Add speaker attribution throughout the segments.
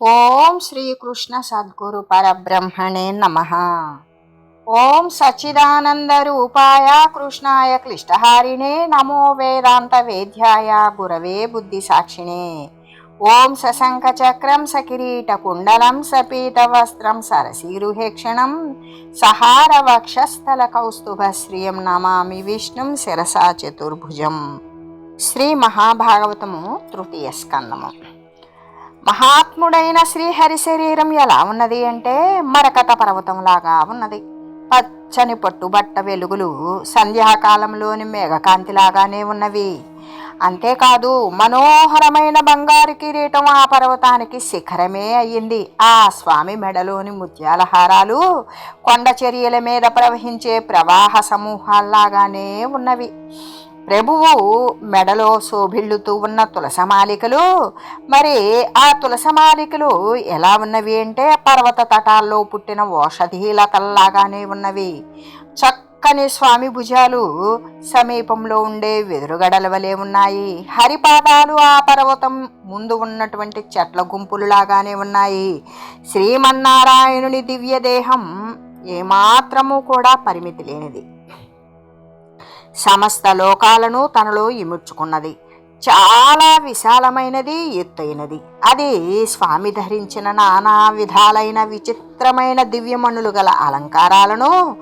Speaker 1: ఓం శ్రీకృష్ణ సద్గురు పరబ్రహ్మణే నమ. ఓం సచిదానంద రూపాయ కృష్ణాయ క్లిష్టహారిణే నమో వేదాంత వేద్యాయ గురవే బుద్ధి సాక్షిణే ఓం సశంఖ చక్రం సకిరీట కుండలం సపీత వస్త్రం సరసీరుహేక్షణం సహార వక్షస్థల కౌస్తుభ నమామి విష్ణుం శిరసా చతుర్భుజం. శ్రీ మహాభాగవతము తృతీయ స్కందము. మహాత్ముడైన శ్రీహరి శరీరం ఎలా ఉన్నది అంటే మరకత పర్వతంలాగా ఉన్నది. పచ్చని పట్టుబట్ట వెలుగులు సంధ్యాకాలంలోని మేఘకాంతిలాగానే ఉన్నవి. అంతేకాదు మనోహరమైన బంగారు కిరీటం ఆ పర్వతానికి శిఖరమే అయ్యింది. ఆ స్వామి మెడలోని ముత్యాల హారాలు కొండ చర్యల మీద ప్రవహించే ప్రవాహ సమూహాల్లాగానే ఉన్నవి. ప్రభువు మెడలో శోభిల్లుతూ ఉన్న తులసమాలికలు మరి ఆ తులసమాలికలు ఎలా ఉన్నవి అంటే పర్వత తటాల్లో పుట్టిన ఓషధీలతల్లాగానే ఉన్నవి. చక్కని స్వామి భుజాలు సమీపంలో ఉండే వెదురుగడల వలె ఉన్నాయి. హరిపాదాలు ఆ పర్వతం ముందు ఉన్నటువంటి చెట్ల గుంపులులాగానే ఉన్నాయి. శ్రీమన్నారాయణుని దివ్య దేహం ఏమాత్రము కూడా పరిమితి లేనిది. సమస్త లోకాలను తనలో ఇముడ్చుకున్నది. చాలా విశాలమైనది ఎత్తైనది. అది స్వామి ధరించిన నానా విధాలైన విచిత్రమైన దివ్యమణులు గల అలంకారాలను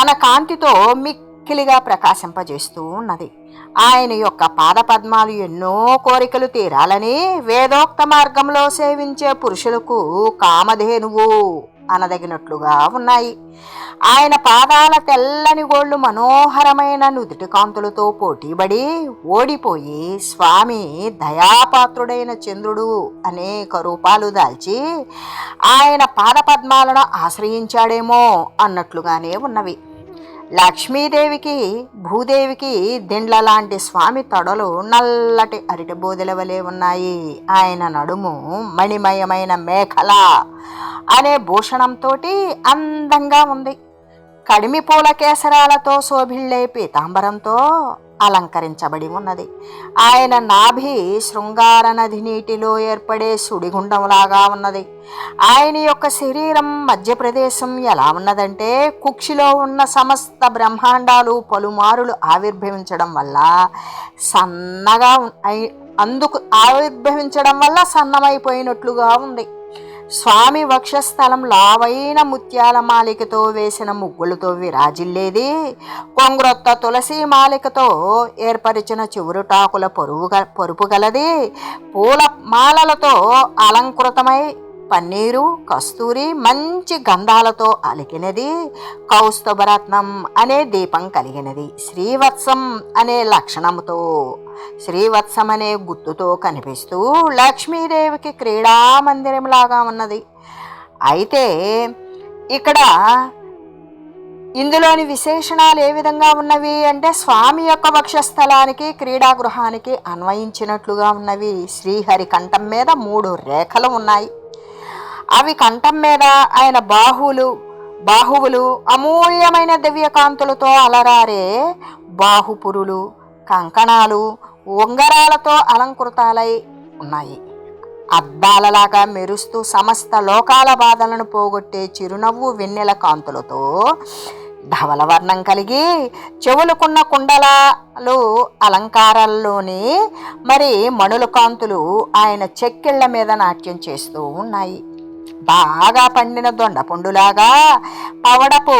Speaker 1: తన కాంతితో మిక్కిలిగా ప్రకాశింపజేస్తూ ఉన్నది. ఆయన యొక్క పాదపద్మాలు ఎన్నో కోరికలు తీరాలని వేదోక్త మార్గంలో సేవించే పురుషులకు కామధేనువు. అనదగినట్లుగా ఉన్నాయి. ఆయన పాదాల తెల్లని గోళ్ళు మనోహరమైన నుదుటి కాంతులతో పోటీబడి ఓడిపోయి స్వామి దయాపాత్రుడైన చంద్రుడు అనేక రూపాలు దాల్చి ఆయన పాదపద్మాలను ఆశ్రయించాడేమో అన్నట్లుగానే ఉన్నవి. లక్ష్మీదేవికి భూదేవికి దిండ్ల లాంటి స్వామి తొడలు నల్లటి అరటి బోదెల వలె ఉన్నాయి. ఆయన నడుము మణిమయమైన మేఖల అనే భూషణంతో అందంగా ఉంది. కడిమి పూల కేసరాలతో శోభిళ్ళే పీతాంబరంతో అలంకరించబడి ఉన్నది. ఆయన నాభి శృంగార నది నీటిలో ఏర్పడే సుడిగుండంలాగా ఉన్నది. ఆయన యొక్క శరీరం మధ్య ప్రదేశం ఎలా ఉన్నదంటే కుక్షిలో ఉన్న సమస్త బ్రహ్మాండాలు పలుమారులు ఆవిర్భవించడం వల్ల సన్నగా అయి- అందుకు ఆవిర్భవించడం వల్ల సన్నమైపోయినట్లుగా ఉంది. స్వామి వక్షస్థలం లావైన ముత్యాల మాలికతో వేసిన ముగ్గులతో విరాజిల్లేది. కొంగ్రొత్త తులసి మాలికతో ఏర్పరిచిన చివురుటాకుల పొరుగు పొరుపు గలది. పూల మాలలతో అలంకృతమై పన్నీరు కస్తూరి మంచి గంధాలతో అలికినది. కౌస్తుభరత్నం అనే దీపం కలిగినది. శ్రీవత్సం అనే లక్షణముతో శ్రీవత్సం అనే గుర్తుతో కనిపిస్తూ లక్ష్మీదేవికి క్రీడామందిరంలాగా ఉన్నది. అయితే ఇక్కడ ఇందులోని విశేషణాలు ఏ విధంగా ఉన్నవి అంటే స్వామి యొక్క వక్షస్థలానికి క్రీడాగృహానికి అన్వయించినట్లుగా ఉన్నవి. శ్రీహరి కంఠం మీద మూడు రేఖలు ఉన్నాయి. అవి కంఠం మీద ఆయన బాహువులు బాహువులు అమూల్యమైన దివ్యకాంతులతో అలరారే బాహుపురులు కంకణాలు ఉంగరాలతో అలంకృతాలై ఉన్నాయి. అద్దాలలాగా మెరుస్తూ సమస్త లోకాల బాధలను పోగొట్టే చిరునవ్వు వెన్నెల కాంతులతో ధవలవర్ణం కలిగి చెవులకున్న కుండలాలు అలంకారాల్లోని మరి మణుల కాంతులు ఆయన చెక్కిళ్ళ మీద నాట్యం చేస్తూ ఉన్నాయి. బాగా పండిన దొండ పండులాగా పవడపు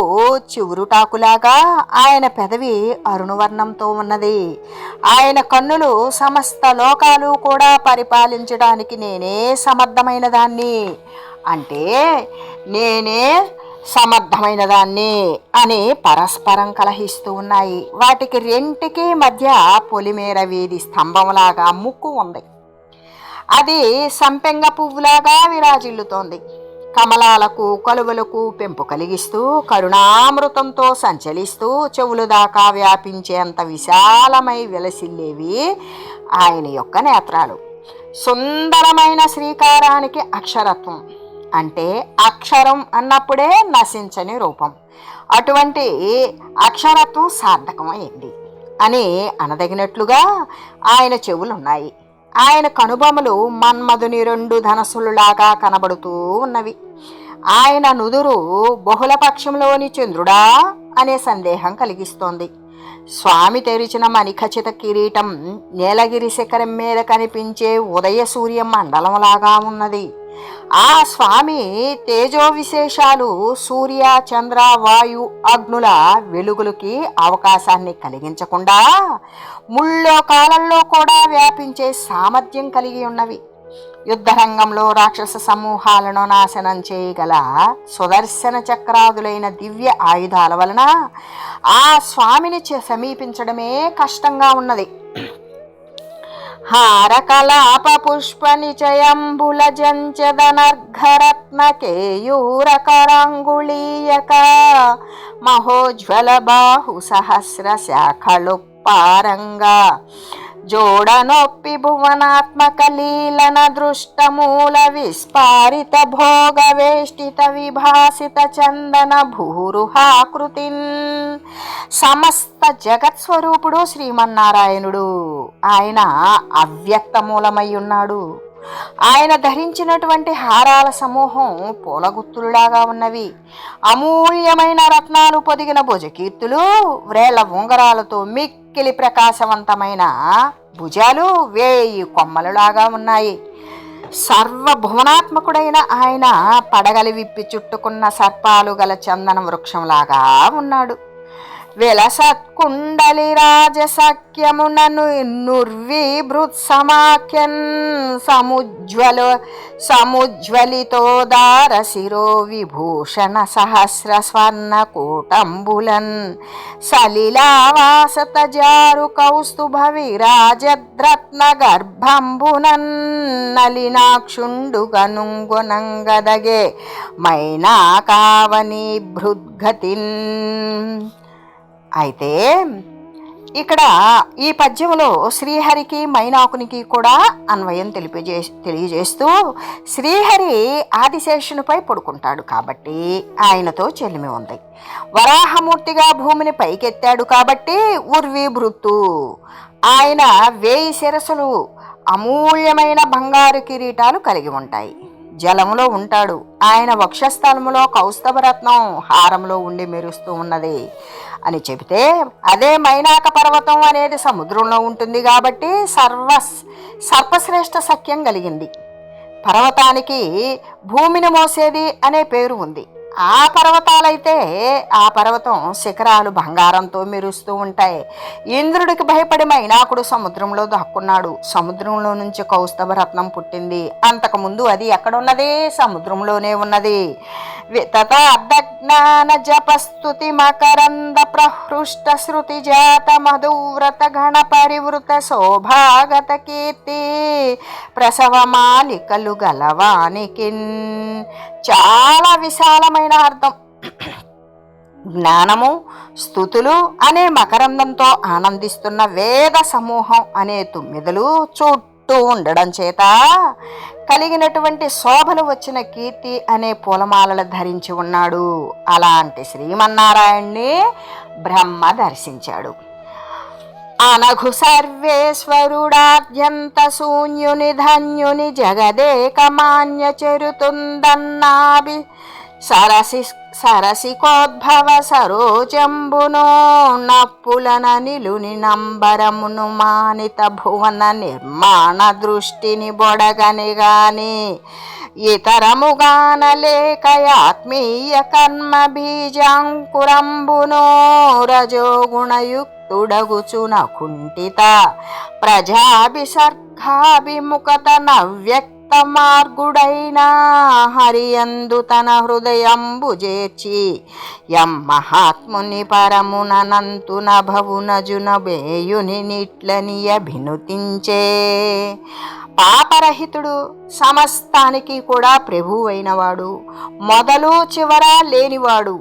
Speaker 1: చివురుటాకులాగా ఆయన పెదవి అరుణవర్ణంతో ఉన్నది. ఆయన కన్నులు సమస్త లోకాలు కూడా పరిపాలించడానికి నేనే సమర్థమైన దాన్ని. అంటే నేనే సమర్థమైన దాన్ని అని పరస్పరం కలహిస్తూ ఉన్నాయి. వాటికి రెంటికి మధ్య పొలిమేర వీధి స్తంభంలాగా ముక్కు ఉంది. అది సంపెంగ పువ్వులాగా విరాజిల్లుతోంది. కమలాలకు కలువలకు పెంపు కలిగిస్తూ కరుణామృతంతో సంచలిస్తూ చెవులు దాకా వ్యాపించేంత విశాలమై విలసిల్లేవి ఆయన యొక్క నేత్రాలు. సుందరమైన శ్రీకారానికి అక్షరత్వం అంటే అక్షరం అన్నప్పుడే నశించని రూపం. అటువంటి అక్షరత్వం సార్థకమైంది అని అనదగినట్లుగా ఆయన చెవులున్నాయి. ఆయన కనుబొమలు మన్మధుని రెండు ధనస్సులులాగా కనబడుతూ ఉన్నవి. ఆయన నుదురు బహుళపక్షంలోని చంద్రుడా అనే సందేహం కలిగిస్తోంది. స్వామి తెరిచిన మణిఖచిత కిరీటం నీలగిరి శిఖరం మీద కనిపించే ఉదయ సూర్య మండలంలాగా ఉన్నది. ఆ స్వామి తేజో విశేషాలు సూర్య చంద్ర వాయు అగ్నుల వెలుగులకి అవకాశాన్ని కలిగించకుండా ముళ్ళో కాలంలో కూడా వ్యాపించే సామర్థ్యం కలిగి ఉన్నవి. యుద్ధరంగంలో రాక్షస సమూహాలను నాశనం చేయగల సుదర్శన చక్రాదులైన దివ్య ఆయుధాల వలన ఆ స్వామిని చ- సమీపించడమే కష్టంగా ఉన్నది. हारकलापपुष्पनिचयम्बुलजञ्चदनर्घरत्नकेयूरकराङ्गुलीयक महोज्ज्वलबाहुसहस्रशाखलुप्पारङ्गा। జోడనొప్పి భువనాత్మక లీలన దృష్టమూల విస్పారిత భోగ వేష్టిత విభాసిత చందన భూరుహాకృతిన్ సమస్త జగత్ స్వరూపుడు శ్రీమన్నారాయణుడు. ఆయన అవ్యక్త మూలమై ఉన్నాడు. ఆయన ధరించినటువంటి హారాల సమూహం పూలగుత్తులులాగా ఉన్నవి. అమూల్యమైన రత్నాలు పొదిగిన భుజకీర్తులు వ్రేళ్ళ ఉంగరాలతో మిక్కిలి ప్రకాశవంతమైన భుజాలు వేయి కొమ్మలులాగా ఉన్నాయి. సర్వభువనాత్మకుడైన ఆయన పడగలి విప్పి చుట్టుకున్న సర్పాలు గల చందన వృక్షంలాగా ఉన్నాడు. విలసత్కుండలి రాజసఖ్యమునను నుర్వీభృత్ సమాఖ్యన్ సముజ్వల సముజ్వలితోదార శిరో విభూషణ సహస్ర స్వర్ణ కూటంబులన్ సలిలావాసత జారు గర్భంబునన్ నలినాక్షుండు గనుంగునంగదగే మైనా కావని భృద్గతిన్. అయితే ఇక్కడ ఈ పద్యంలో శ్రీహరికి మైనాకునికి కూడా అన్వయం తెలిపజే తెలియజేస్తూ శ్రీహరి ఆదిశేషునిపై పడుకుంటాడు కాబట్టి ఆయనతో చెలిమి ఉంది. వరాహమూర్తిగా భూమిని పైకెత్తాడు కాబట్టి ఉర్వి భృత్తు ఆయన వేయి శిరసులు అమూల్యమైన బంగారు కిరీటాలు కలిగి ఉంటాయి. జలములో ఉంటాడు. ఆయన వక్షస్థలములో కౌస్తభరత్నం హారంలో ఉండి మెరుస్తూ ఉన్నది. అని చెబితే అదే మైనాక పర్వతం అనేది సముద్రంలో ఉంటుంది కాబట్టి సర్వ సర్పశ్రేష్ఠ సఖ్యం కలిగింది. పర్వతానికి భూమిని మోసేది అనే పేరు ఉంది. ఆ పర్వతాలైతే ఆ పర్వతం శిఖరాలు బంగారంతో మెరుస్తూ ఉంటాయి. ఇంద్రుడికి భయపడి మైనాకుడు సముద్రంలో దాక్కున్నాడు. సముద్రంలో నుంచి కౌస్తభ రత్నం పుట్టింది. అంతకుముందు అది ఎక్కడున్నది? సముద్రంలోనే ఉన్నది. వితతార్థజ్ఞాన జపస్తుతి మకరంద ప్రహృష్ట శృతి జాత మధువ్రత గణ పరివృత శోభాగత కీర్తి ప్రసవమాలికలు గలవానికి చాలా విశాలమైన అర్థం? జ్ఞానము స్థుతులు అనే మకరందంతో ఆనందిస్తున్న వేద సమూహం అనే తుమ్మిదలు చుట్టూ ఉండడం చేత కలిగినటువంటి శోభలు వచ్చిన కీర్తి అనే పూలమాలలు ధరించి ఉన్నాడు. అలాంటి శ్రీమన్నారాయణ్ణి బ్రహ్మ దర్శించాడు. అనఘు సర్వేశ్వరుడాద్యంత శూన్యుని ధన్యుని జగదేకమాన్య చెరుతుందన్నాభి సరసి సరసికోద్భవ సరోజంబునో నప్పులన నిలుని నంబరమును మానిత భువన నిర్మాణ దృష్టిని బొడగని గాని ఇతరముగానలేకయాత్మీయ కర్మ బీజాంకురంబునో రజోగుణయుక్తుడగుచున కుంఠిత ప్రజాభిసర్గాభిముఖత నవ్యక్ మార్గుడైన హరియందు తన హృదయంబు చేర్చి ఎం మహాత్ముని పరముననంతున భవున జున బేయుని నిట్లని అభినుతించే. పాపరహితుడు సమస్తానికి కూడా ప్రభువైనవాడు మొదలు చివర లేనివాడు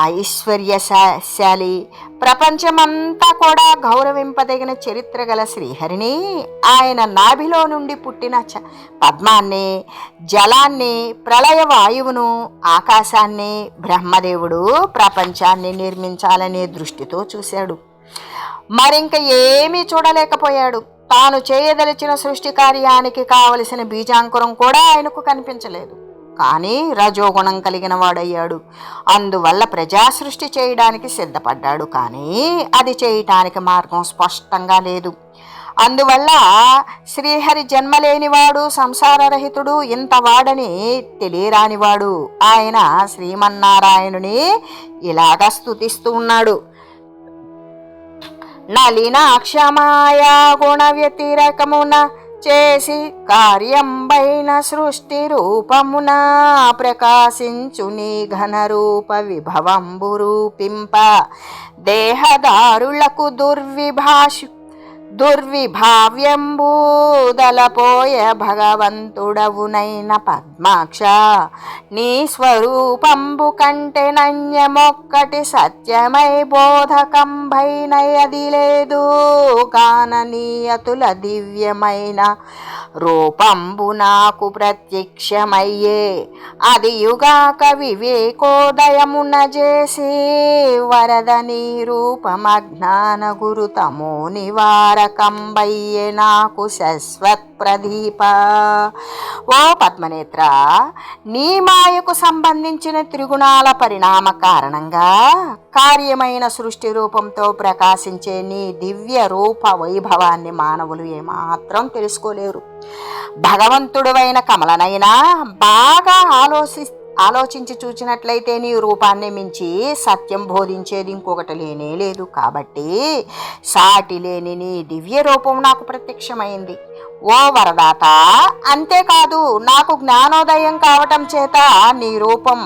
Speaker 1: ఐశ్వర్యశాలి ప్రపంచమంతా కూడా గౌరవింపదగిన చరిత్ర గల శ్రీహరిని ఆయన నాభిలో నుండి పుట్టిన చ పద్మాన్ని జలాన్ని ప్రళయ వాయువును ఆకాశాన్ని బ్రహ్మదేవుడు ప్రపంచాన్ని నిర్మించాలనే దృష్టితో చూశాడు. మరింక ఏమీ చూడలేకపోయాడు. తాను చేయదలిచిన సృష్టి కార్యానికి కావలసిన బీజాంకురం కూడా ఆయనకు కనిపించలేదు. కానీ రజోగుణం కలిగిన వాడయ్యాడు. అందువల్ల ప్రజా సృష్టి చేయడానికి సిద్ధపడ్డాడు. కానీ అది చేయటానికి మార్గం స్పష్టంగా లేదు. అందువల్ల శ్రీహరి జన్మలేనివాడు సంసారరహితుడు ఇంతవాడని తెలియరానివాడు. ఆయన శ్రీమన్నారాయణుని ఇలాగ స్తుతిస్తూ ఉన్నాడు. నలినాక్షమాయా గుణ వ్యతిరేకమున చేసి కార్యంబైన సృష్టి రూపమున ప్రకాశించు నీ ఘనరూప విభవంబు రూపింప. దేహదారులకు దుర్విభాషి దుర్విభావ్యంబూదలపోయ భగవంతుడవునైన పద్మాక్ష. నీ స్వరూపంబు కంటే నన్యమొక్కటి సత్యమై బోధకంభైనయది లేదు కాననీయతుల దివ్యమైన రూపంబు నాకు ప్రత్యక్షమయ్యే. అది యుగాక వివేకోదయమున చేసి వరద నీ రూపమజ్ఞాన గురుతమో నివారకంబయ్యే నాకు శశ్వత్ ప్రదీప ఓ పద్మనేత్ర నీ మాయకు సంబంధించిన త్రిగుణాల పరిణామ కారణంగా కార్యమైన సృష్టి రూపంతో ప్రకాశించే నీ దివ్య రూప వైభవాన్ని మానవులు ఏమాత్రం తెలుసుకోలేరు. భగవంతుడువైన కమలనైనా బాగా ఆలోచిస్తే ఆలోచించి చూచినట్లయితే నీ రూపాన్ని మించి సత్యం బోధించేది ఇంకొకటి లేనే లేదు. కాబట్టి సాటి లేని నీ దివ్య రూపం నాకు ప్రత్యక్షమైంది. ఓ వరదాత అంతేకాదు నాకు జ్ఞానోదయం కావటం చేత నీ రూపం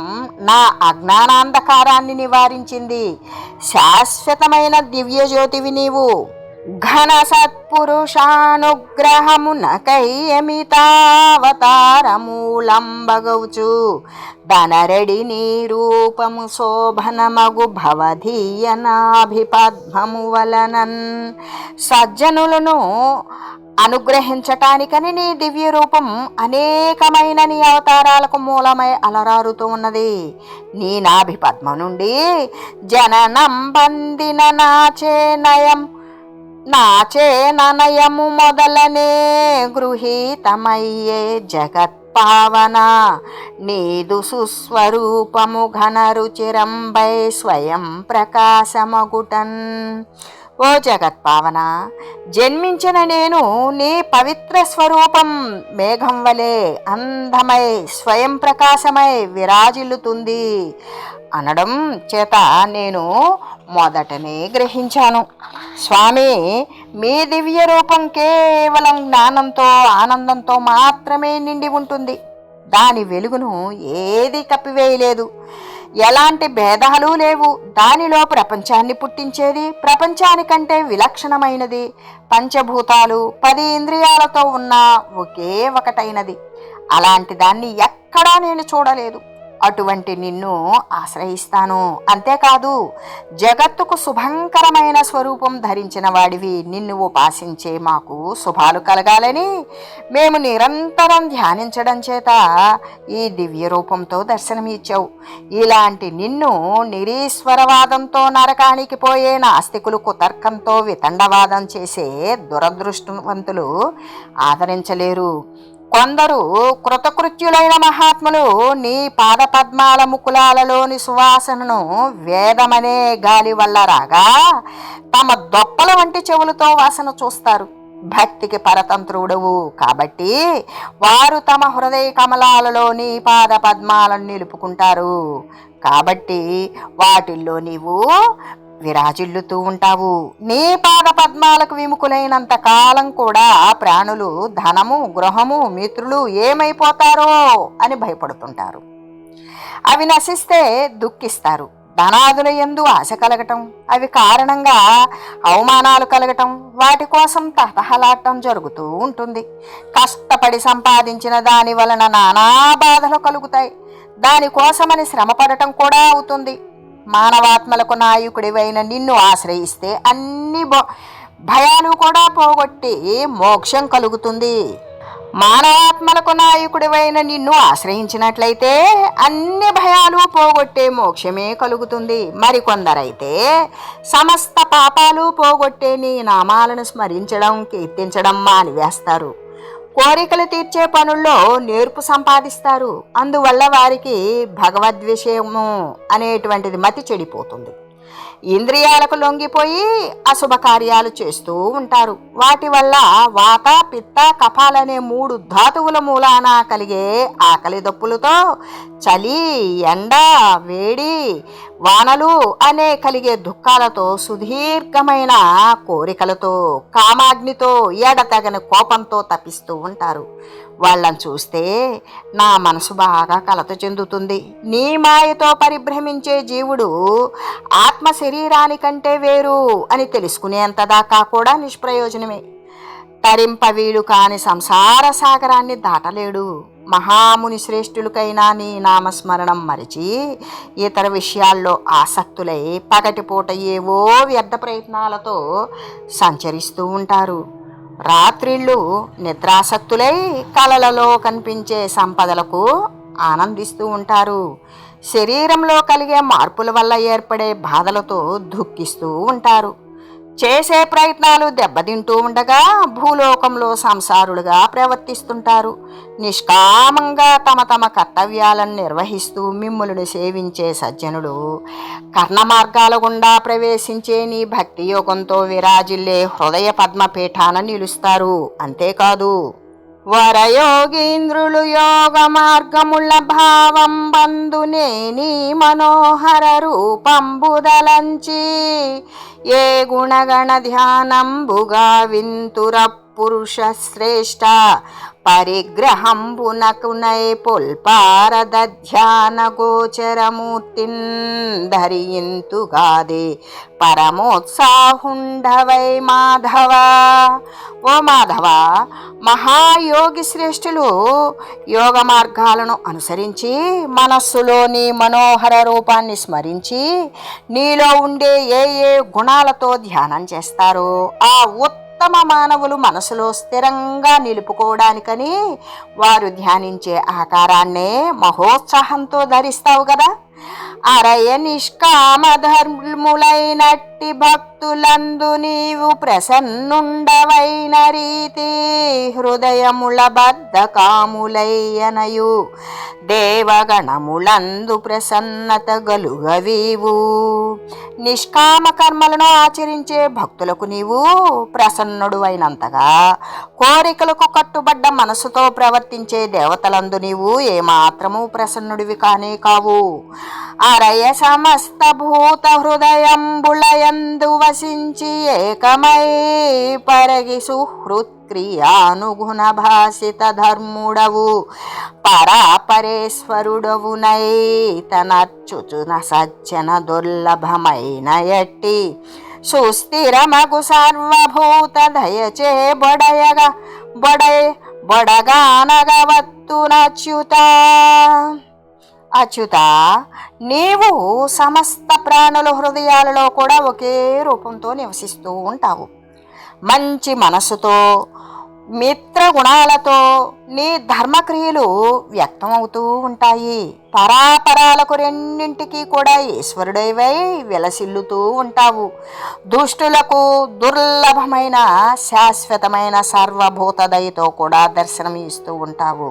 Speaker 1: నా అజ్ఞానాంధకారాన్ని నివారించింది. శాశ్వతమైన దివ్య జ్యోతివి నీవు. ఘన సత్పురుషానుగ్రహమునకయ్యమితావతారమూలంబగౌచు ధనరెడి నీ రూపము శోభనమగు భవధీయనాభిపద్మము వలనన్ సజ్జనులను అనుగ్రహించటానికని నీ దివ్య రూపం అనేకమైన నీ అవతారాలకు మూలమై అలరారుతూ ఉన్నది. నీ నాభి పద్మ నుండి జననం బందిన నాచే నయం నాచే ననయము మొదలనే గృహీతమయ్యే జగత్పావన. నీదు సుస్వరూపము ఘనరుచిరంబై స్వయం ప్రకాశమగుటన్. ఓ జగత్పావన జన్మించిన నేను నీ పవిత్ర స్వరూపం మేఘం వలె అందమై స్వయం ప్రకాశమై విరాజిల్లుతుంది. అనడం చేత నేను మొదటనే గ్రహించాను. స్వామి మీ దివ్య రూపం కేవలం జ్ఞానంతో ఆనందంతో మాత్రమే నిండి ఉంటుంది. దాని వెలుగును ఏది కప్పివేయలేదు. ఎలాంటి భేదాలు లేవు. దానిలో ప్రపంచాన్ని పుట్టించేది ప్రపంచానికంటే విలక్షణమైనది. పంచభూతాలు పది ఇంద్రియాలతో ఉన్న ఒకే ఒకటైనది. అలాంటి దాన్ని ఎక్కడా నేను చూడలేదు. అటువంటి నిన్ను ఆశ్రయిస్తాను. అంతేకాదు జగత్తుకు శుభంకరమైన స్వరూపం ధరించిన వాడివి నిన్ను ఉపాసించే మాకు శుభాలు కలగాలని మేము నిరంతరం ధ్యానించడం చేత ఈ దివ్య రూపంతో దర్శనమిచ్చావు. ఇలాంటి నిన్ను నిరీశ్వరవాదంతో నరకానికి పోయే నాస్తికులు కుతర్కంతో వితండవాదం చేసే దురదృష్టవంతులు ఆదరించలేరు. కొందరు కృతకృత్యులైన మహాత్ములు నీ పాదపద్మాల ముకులాలలోని సువాసనను వేదమనే గాలి వల్ల రాగా తమ దొప్పల వంటి చెవులతో వాసన చూస్తారు. భక్తికి పరతంత్రుడవు కాబట్టి వారు తమ హృదయ కమలాలలోని పాద పద్మాలను నిలుపుకుంటారు. కాబట్టి వాటిల్లో నీవు విరాజిల్లుతూ ఉంటావు. నీ పాద పద్మాలకు విముఖులైనంత కాలం కూడా ప్రాణులు ధనము గృహము మిత్రులు ఏమైపోతారో అని భయపడుతుంటారు. అవి నశిస్తే దుఃఖిస్తారు. ధనాదుల ఎందు ఆశ కలగటం అవి కారణంగా అవమానాలు కలగటం వాటి కోసం తహతహలాటం జరుగుతూ ఉంటుంది. కష్టపడి సంపాదించిన దాని వలన నానా బాధలు కలుగుతాయి. దానికోసమని శ్రమపడటం కూడా అవుతుంది. మానవాత్మలకు నాయకుడివైన నిన్ను ఆశ్రయిస్తే అన్ని భయాలు కూడా పోగొట్టి మోక్షం కలుగుతుంది. మానవాత్మలకు నాయకుడివైన నిన్ను ఆశ్రయించినట్లయితే అన్ని భయాలు పోగొట్టే మోక్షమే కలుగుతుంది. మరికొందరైతే సమస్త పాపాలు పోగొట్టే నీ నామాలను స్మరించడం కీర్తించడం మానివేస్తారు. కోరికలు తీర్చే పనుల్లో నేర్పు సంపాదిస్తారు. అందువల్ల వారికి భగవద్విషయము అనేటువంటిది మతి చెడిపోతుంది. ఇంద్రియాలకు లొంగిపోయి అశుభ కార్యాలు చేస్తూ ఉంటారు. వాటి వల్ల వాత పిత్త కఫాలనే మూడు ధాతువుల మూలాన కలిగే ఆకలి దప్పులతో చలి ఎండ వేడి వానలు అనే కలిగే దుఃఖాలతో సుదీర్ఘమైన కోరికలతో కామాగ్నితో ఎడతగని కోపంతో తప్పిస్తూ ఉంటారు. వాళ్ళని చూస్తే నా మనసు బాగా కలత చెందుతుంది. నీ మాయతో పరిభ్రమించే జీవుడు ఆత్మ శరీరానికంటే వేరు అని తెలుసుకునేంత దాకా కూడా నిష్ప్రయోజనమే. తరింప వీలు కాని సంసార సాగరాన్ని దాటలేడు. మహాముని శ్రేష్ఠులకైనా నీ నామస్మరణం మరిచి ఇతర విషయాల్లో ఆసక్తులై పగటిపూట ఏవో వ్యర్థ ప్రయత్నాలతో సంచరిస్తూ ఉంటారు. రాత్రిళ్ళు నిద్రాసక్తులై కలలలో కనిపించే సంపదలకు ఆనందిస్తూ ఉంటారు. శరీరంలో కలిగే మార్పుల వల్ల ఏర్పడే బాధలతో దుఃఖిస్తూ ఉంటారు. చేసే ప్రయత్నాలు దెబ్బతింటూ ఉండగా భూలోకంలో సంసారులుగా ప్రవర్తిస్తుంటారు. నిష్కామంగా తమ తమ కర్తవ్యాలను నిర్వహిస్తూ మిమ్ములను సేవించే సజ్జనుడు కర్ణ మార్గాల గుండా ప్రవేశించే నీ భక్తి యోగంతో విరాజిల్లే హృదయ పద్మపీఠాన నిలుస్తారు. అంతేకాదు వరయోగీంద్రులు యోగ మార్గముల భావం బంధునే నీ మనోహర రూపంబుదలంచి. ఏ గుణగణ ధ్యానంబుగా వింతుర పురుష శ్రేష్ట పరిగ్రహంబునకునై పుల్పారద ధ్యాన గోచరమూర్తిన్ ధరింతుగాదే పరమోత్సాహుండవై మాధవ. ఓ మాధవ మహాయోగి శ్రేష్ఠులు యోగ మార్గాలను అనుసరించి మనస్సులోని మనోహర రూపాన్ని స్మరించి నీలో ఉండే ఏ ఏ గుణాలతో ధ్యానం చేస్తారో ఆ ఉత్తమ మానవులు మనసులో స్థిరంగా నిలుపుకోవడానికని వారు ధ్యానించే ఆకారాన్నే మహోత్సాహంతో ధరిస్తావు కదా. అరయ నిష్కామ ధర్ములైనట్టి భక్తులందు నీవు ప్రసన్నుండవైన రీతి హృదయముల బద్ధకాములయ్యనయు దేవగణములందు ప్రసన్నత గలుగవీవు నిష్కామ కర్మలను ఆచరించే భక్తులకు నీవు ప్రసన్నుడు అయినంతగా కోరికలకు కట్టుబడ్డ మనసుతో ప్రవర్తించే దేవతలందు నీవు ఏమాత్రము ప్రసన్నుడివి కానే కావు. అరయ సమస్త భూత హృదయంబులయందు వసించి ఏకమై పరగి సుహృత్క్రియానుగుణ భాసిత ధర్ముడవు పరాపరేశ్వరుడవునై తనచ్చుచున సజ్జన దుర్లభమైన ఎట్టి సుస్థిరమగు సర్వభూత దయచే బొడయగ బొడయ బొడగానగవత్తునచ్యుత అచ్యుత నీవు సమస్త ప్రాణుల హృదయాలలో కూడా ఒకే రూపంతో నివసిస్తూ ఉంటావు. మంచి మనసుతో మిత్రగుణాలతో నీ ధర్మక్రియలు వ్యక్తమవుతూ ఉంటాయి. పరాపరాలకు రెండింటికి కూడా ఈశ్వరుడైవై విలసిల్లుతూ ఉంటావు. దుష్టులకు దుర్లభమైన శాశ్వతమైన సర్వభూత దయతో కూడా దర్శనం ఇస్తూ ఉంటావు.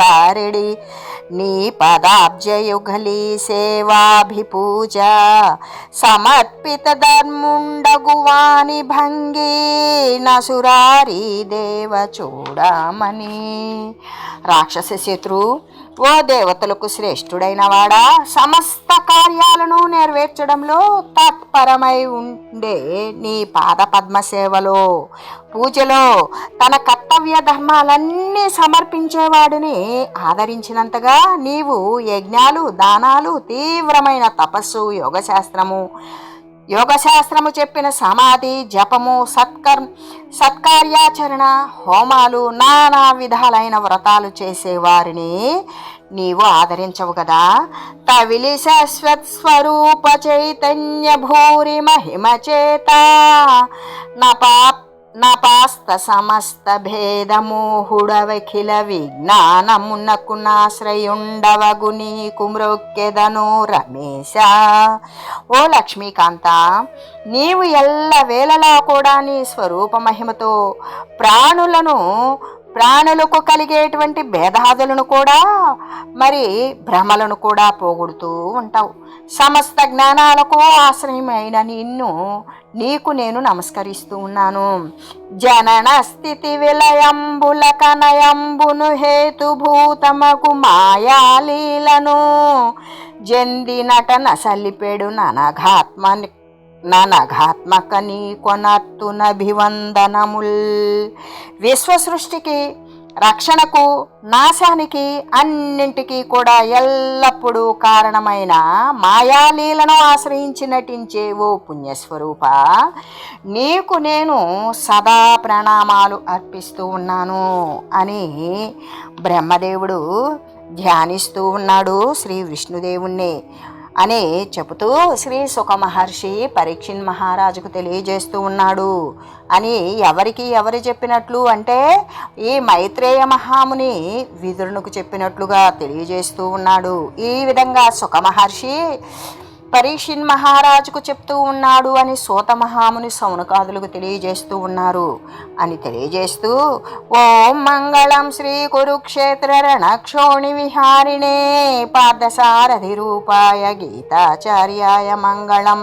Speaker 1: పారిడి. నీ పదాబ్జయుగలి సేవాభిపూజ. సమర్పిత ధర్ముండగువాని భంగి. నసురారి దేవ చూడమని. రాక్షస శత్రు ఓ దేవతలకు శ్రేష్ఠుడైన వాడా సమస్త కార్యాలను నెరవేర్చడంలో తత్పరమై ఉండే నీ పాద పద్మ సేవలో పూజలో తన కర్తవ్య ధర్మాలన్నీ సమర్పించేవాడిని ఆదరించినంతగా నీవు యజ్ఞాలు దానాలు తీవ్రమైన తపస్సు యోగశాస్త్రము యోగశాస్త్రము చెప్పిన సమాధి జపము సత్కర్ సత్కార్యాచరణ హోమాలు నానా విధాలైన వ్రతాలు చేసేవారిని నీవు ఆదరించవు కదా. తవిలి శాశ్వత్ స్వరూప చైతన్య భూరి మహిమ చేత నపా నపాస్త సమస్త భేదమోహుడవఖిల విజ్ఞానమునకు నాశ్రయుండవగు నీకు మృక్కెదను రమేశ ఓ లక్ష్మీకాంత నీవు ఎల్ల వేళలా కూడా నీ స్వరూప మహిమతో ప్రాణులను ప్రాణులకు కలిగేటువంటి భేదాదులను కూడా మరి భ్రమలను కూడా పోగొడుతూ ఉంటావు. సమస్త జ్ఞానాలకు ఆశ్రయమైన నిన్ను నీకు నేను నమస్కరిస్తూ ఉన్నాను. జనన స్థితి విలయంబుల కనయంబును హేతుభూతమకు మాయాలీలను జంది నటన సలిపెడు ననఘాత్మ ననఘాత్మక నీ కొనత్తునభివందనముల్ విశ్వసృష్టికి రక్షణకు నాశానికి అన్నింటికీ కూడా ఎల్లప్పుడూ కారణమైన మాయాలీలను ఆశ్రయించి నటించే ఓ పుణ్యస్వరూప. నీకు నేను సదా ప్రణామాలు అర్పిస్తూ ఉన్నాను అని బ్రహ్మదేవుడు ధ్యానిస్తూ ఉన్నాడు శ్రీ విష్ణుదేవుణ్ణి. అని చెబుతూ శ్రీ సుఖ మహర్షి పరీక్షిన్ మహారాజుకు తెలియజేస్తూ ఉన్నాడు. అని ఎవరికి ఎవరు చెప్పినట్లు అంటే ఈ మైత్రేయ మహాముని విదురునికి చెప్పినట్లుగా తెలియజేస్తూ ఉన్నాడు. ఈ విధంగా సుఖ మహర్షి పరీక్షిన్ మహారాజుకు చెప్తూ ఉన్నాడు అని సూత మహాముని సౌనకాదులకు తెలియజేస్తూ ఉన్నారు. అని తెలియజేస్తూ ఓం మంగళం శ్రీ కురుక్షేత్ర రణక్షోణి విహారిణే పార్థసారథి రూపాయ గీతాచార్యాయ మంగళం.